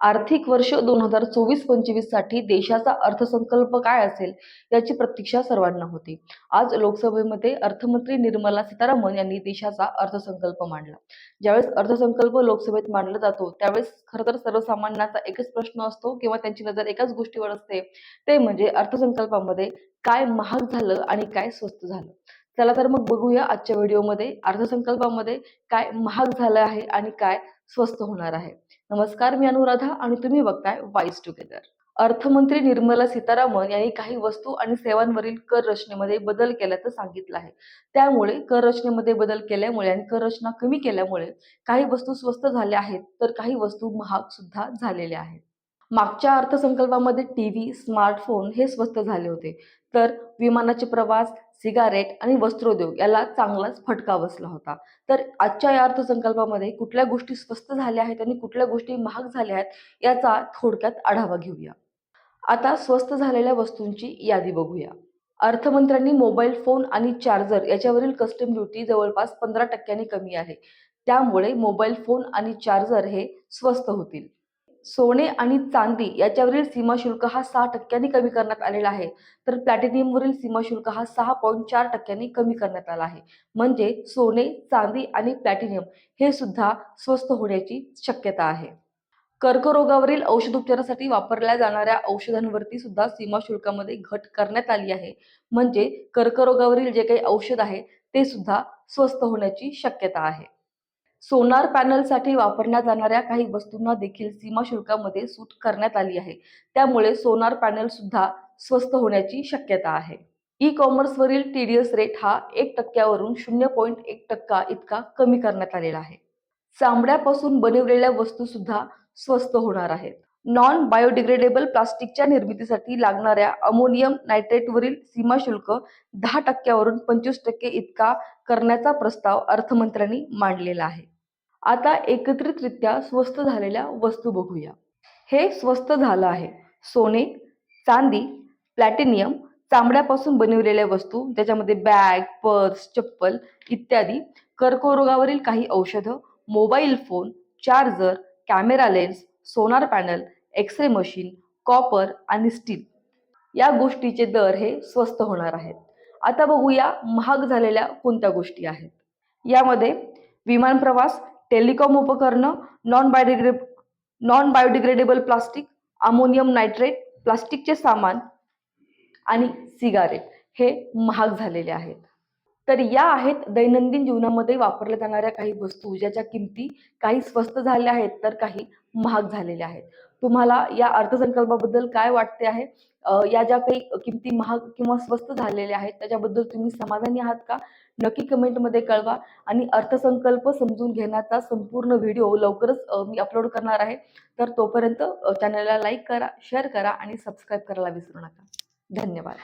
आर्थिक वर्ष दोन हजार चोवीस पंचवीससाठी देशाचा अर्थसंकल्प काय असेल याची प्रतीक्षा सर्वांना होती. आज लोकसभेमध्ये अर्थमंत्री निर्मला सीतारामन यांनी देशाचा अर्थसंकल्प मांडला. ज्यावेळेस अर्थसंकल्प लोकसभेत मांडला जातो त्यावेळेस खरं तर सर्वसामान्यांचा एकच प्रश्न असतो किंवा त्यांची नजर एकाच गोष्टीवर असते. ते म्हणजे अर्थसंकल्पामध्ये काय महाग झालं आणि काय स्वस्त झालं. चला तर मग बघूया आजच्या व्हिडिओमध्ये अर्थसंकल्पामध्ये काय महाग झालं आहे आणि काय स्वस्त होणार आहे. नमस्कार मी अनुराधा आणि तुम्ही बघताय वाईस टुगेदर अर्थमंत्री निर्मला सीतारामन यांनी काही वस्तू आणि सेवांवरील कर रचनेमध्ये बदल केल्याचं सांगितलं आहे. त्यामुळे कर रचनेमध्ये बदल केल्यामुळे आणि कर रचना कमी केल्यामुळे काही वस्तू स्वस्त झाल्या आहेत तर काही वस्तू महाग सुद्धा झालेल्या आहेत. मागच्या अर्थसंकल्पामध्ये टी व्ही स्मार्टफोन हे स्वस्त झाले होते. तर विमानाचे प्रवास सिगारेट आणि वस्त्रोद्योग याला चांगलाच फटका बसला होता. तर आजच्या या अर्थसंकल्पामध्ये कुठल्या गोष्टी स्वस्त झाल्या आहेत आणि कुठल्या गोष्टी महाग झाल्या आहेत याचा थोडक्यात आढावा घेऊया. आता स्वस्त झालेल्या वस्तूंची यादी बघूया. अर्थमंत्र्यांनी मोबाईल फोन आणि चार्जर याच्यावरील कस्टम ड्युटी जवळपास पंधरा टक्क्यांनी कमी आहे. त्यामुळे मोबाईल फोन आणि चार्जर हे स्वस्त होतील. सोने आणि चांदी याच्यावरील सीमाशुल्क हा सहा टक्क्यांनी कमी करण्यात आलेला आहे. तर प्लॅटिनियमवरील सीमाशुल्क हा सहा पॉईंट चार टक्क्यांनी कमी करण्यात आला आहे. म्हणजे सोने चांदी आणि प्लॅटिनियम हे सुद्धा स्वस्त होण्याची शक्यता आहे. कर्करोगावरील औषधोपचारासाठी वापरल्या जाणाऱ्या औषधांवरती सुद्धा सीमाशुल्कामध्ये घट करण्यात आली आहे. म्हणजे कर्करोगावरील जे काही औषध आहे ते सुद्धा स्वस्त होण्याची शक्यता आहे. सोनार पॅनलसाठी वापरल्या जाणाऱ्या काही वस्तूंना देखील सीमा शुल्कामध्ये सूट करण्यात आली आहे. त्यामुळे सोनार पॅनल सुद्धा स्वस्त होण्याची शक्यता आहे. ई कॉमर्सवरील टी डी एस रेट हा एक टक्क्यावरून शून्य पॉईंट एक टक्का इतका कमी करण्यात आलेला आहे. चामड्यापासून बनवलेल्या वस्तू सुद्धा स्वस्त होणार आहेत. नॉन बायोडिग्रेडेबल प्लास्टिकच्या निर्मितीसाठी लागणाऱ्या अमोनियम नायट्रेटवरील सीमा शुल्क दहा टक्क्यावरून पंचवीस टक्के इतका करण्याचा प्रस्ताव अर्थमंत्र्यांनी मांडलेला आहे. आता एकत्रितरित्या स्वस्त झालेल्या वस्तू बघूया. हे स्वस्त झालं आहे. सोने चांदी प्लॅटिनियम चामड्यापासून बनवलेल्या वस्तू ज्याच्यामध्ये बॅग पर्स चप्पल इत्यादी कर्करोगावरील काही औषधं mobile phone charger camera lens sonar panel x-ray machine copper आणि स्टील या गोष्टीचे दर हे स्वस्त होणार आहेत. आता बघूया महाग झालेल्या कोणत्या गोष्टी आहेत. यामध्ये विमान प्रवास टेलिकॉम उपकरणं non बायोडिग्रे non biodegradable plastic ammonium nitrate प्लास्टिकचे सामान आणि सिगारेट हे महाग झालेले आहेत. तर या आहेत दैनंदिन जीवनामध्ये वापरल्या जाणाऱ्या काही वस्तू ज्याच्या किमती काही स्वस्त झाल्या आहेत तर काही महाग झालेल्या आहेत. तुम्हाला या अर्थसंकल्पाबद्दल काय वाटते आहे? या ज्या काही किमती महाग किंवा स्वस्त झालेल्या आहेत त्याच्याबद्दल तुम्ही समाधानी आहात का? नक्की कमेंटमध्ये कळवा आणि अर्थसंकल्प समजून घेण्याचा संपूर्ण व्हिडिओ लवकरच मी अपलोड करणार आहे. तर तोपर्यंत चॅनलला लाईक करा शेअर करा आणि सबस्क्राईब करायला विसरू नका. धन्यवाद.